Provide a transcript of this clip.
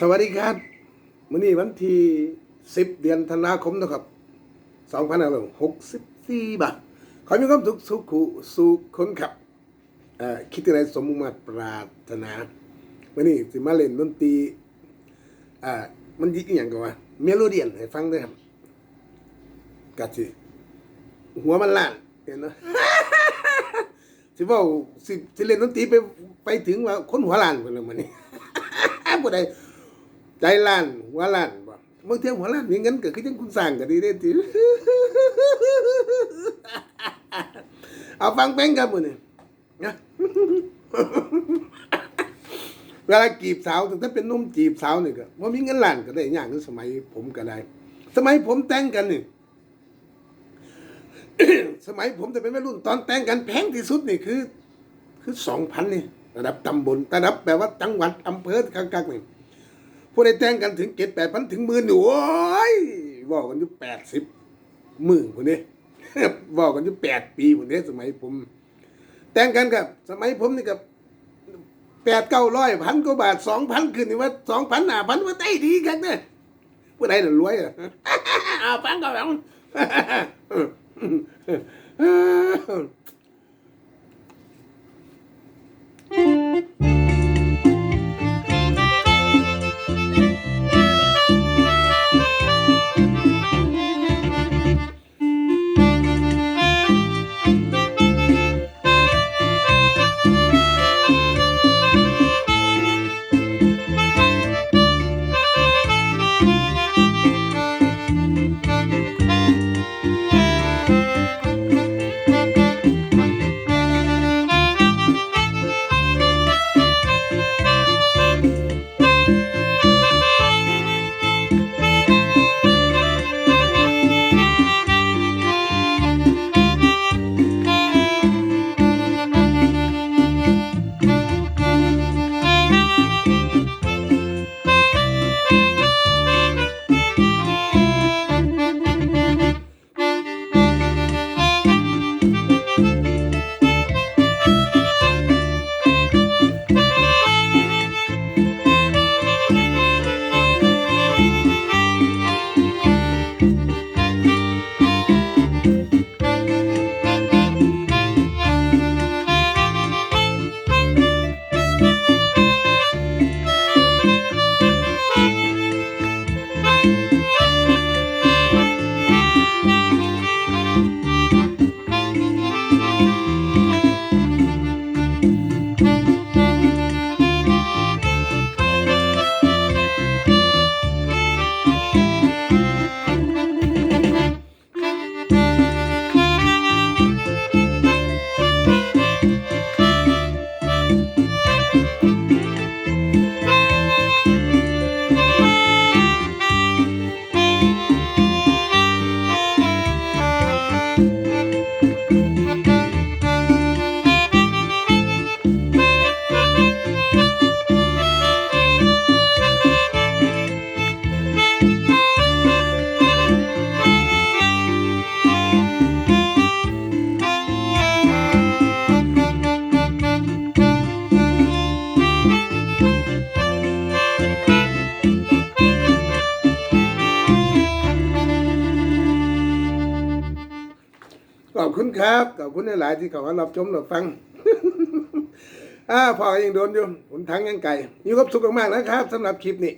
สวัสดีครับมื้อนี้วันที่สิบเดือนธันวาคมนะครับสองพันห้าร้อยหกสิบสี่บาทขอมีความสุขสุขสุขคนขับคิดอะไรสมมุมาปรารถนามื้อนี้สิมาเล่นดนตรีมันยิกอย่างกันวะเมโลเดียนให้ฟังด้วยครับกะสิหัวมันล้านเห็นเนาะสิว่าสิสิเล่นดนตรีไปไปถึงว่าคนหัวล้านพุ่นละมื้อนี้บ่ได้ ใจล้านหัวล้านบ่บางเที่ยหัวล้านมีเงินก็คือจังคุณสร้างก็ดีเด้ติเอาฟังเพลงครับมื้อนี้นะเวลาจีบสาวตั้งแต่เป็นนุ่มจีบสาวนี่ก็บ่มีเงินล้านก็ได้อย่างนึงสมัยผมก็ได้ สมัยผมแต่งกันนี่สมัยผมจะเป็นวัยรุ่นตอนแต่งกันแพงที่สุดนี่คือ คือสองพันนี่ระดับตำบลระดับแบบว่าจังหวัดอำเภอกักๆนี่ ผู้ใดแต่งกันถึงเจ็ดแปดพันถึงหมื่นหนูโอ้ยบอกกันอยู่แปดสิบหมื่นคนนี้บอกกันอยู่แปดปีคนนี้สมัยผม แต่งกันกับ สมัยผมนี่กับแปดเก้าร้อยพันกว่าบาทสองพันขึ้นนี่ว่าสองพันห้าพันว่าได้ดีกันเนี่ยผู้ใดน่ะรวยอะเอาฟังก็ฟังข อบ คุณครับ ขอบคุณหลาย ๆ ที่เขามารับชมรับฟัง อ่าพอยังโดนอยู่หนทั้งยังไกลมีความสุขมากๆนะครับสำหรับคลิปนี้